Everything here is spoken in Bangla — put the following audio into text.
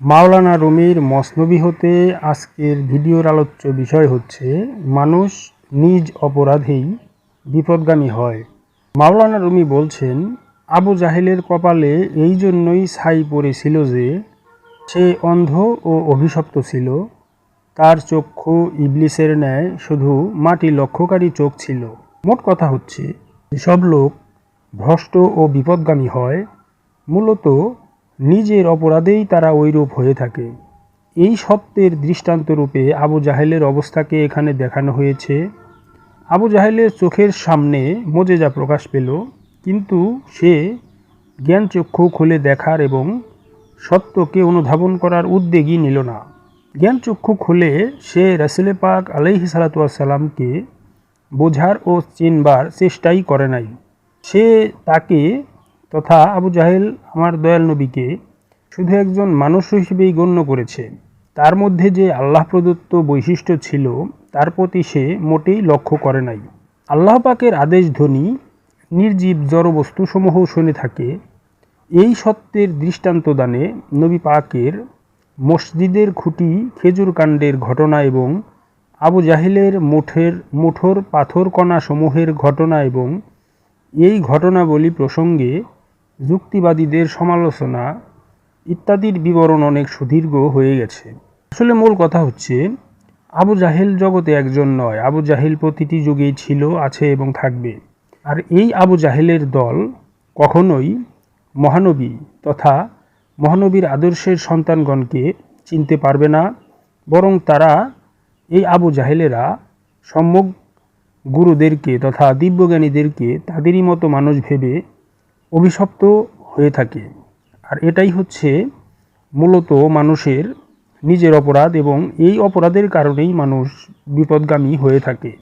মাওলানা রুমির মসনবি হতে আজকের ভিডিওর আলোচ্য বিষয় হচ্ছে, মানুষ নিজ অপরাধেই বিপদগামী হয়। মাওলানা রুমি বলছেন, আবু জাহেলের কপালে এই জন্যই ছাই পড়েছিল যে, সে অন্ধ ও অভিশপ্ত ছিল। তার চক্ষু ইবলিসের ন্যায় শুধু মাটি লক্ষ্যকারী চোখ ছিল। মোট কথা হচ্ছে, যেসব লোক ভ্রষ্ট ও বিপদগামী হয়, মূলত নিজের অপরাধেই তারা ওইরূপ হয়ে থাকে। এই সত্যের দৃষ্টান্তরূপে আবু জাহেলের অবস্থাকে এখানে দেখানো হয়েছে। আবু জাহেলের চোখের সামনে মোজেজা প্রকাশ পেল, কিন্তু সে জ্ঞান চক্ষু খুলে দেখার এবং সত্যকে অনুধাবন করার উদ্যোগই নিল না। জ্ঞান চক্ষু খুলে সে রাসুলে পাক আলাইহি সালাতামকে বোঝার ও চিনবার চেষ্টাই করে নাই। সে তাকে তথা আবু জাহেল আমার দয়াল নবীকে শুধু একজন মানুষ হিসেবেই গণ্য করেছে। তার মধ্যে যে আল্লাহ প্রদত্ত বৈশিষ্ট্য ছিল, তার প্রতি সে মোটেই লক্ষ্য করে নাই। আল্লাহ পাকের আদেশ ধ্বনি, নির্জীব জড়বস্তুসমূহ শুনে থাকে। এই সত্যের দৃষ্টান্ত দানে নবী পাকের মসজিদের খুঁটি, খেজুর কাণ্ডের ঘটনা এবং আবু জাহিলের মুঠের, মুঠোর পাথর কণা সমূহের ঘটনা এবং এই ঘটনাবলী প্রসঙ্গে যুক্তিবাদীদের সমালোচনা ইত্যাদির বিবরণ অনেক সুদীর্ঘ হয়ে গেছে। আসলে মূল কথা হচ্ছে, আবু জাহেল জগতে একজন নয়, আবু জাহেল প্রতিটি যুগেই ছিল, আছে এবং থাকবে। আর এই আবু জাহেলের দল কখনোই মহানবী তথা মহানবীর আদর্শের সন্তানগণকে চিনতে পারবে না, বরং তারা এই আবু জাহেলেরা সম্যক গুরুদেরকে তথা দিব্যজ্ঞানীদেরকে তাদেরই মতো মানুষ ভেবে অভিশপ্ত হয়ে থাকে। আর এটাই হচ্ছে মূলত মানুষের নিজের অপরাধ এবং এই অপরাধের কারণেই মানুষ বিপদগামী হয়ে থাকে।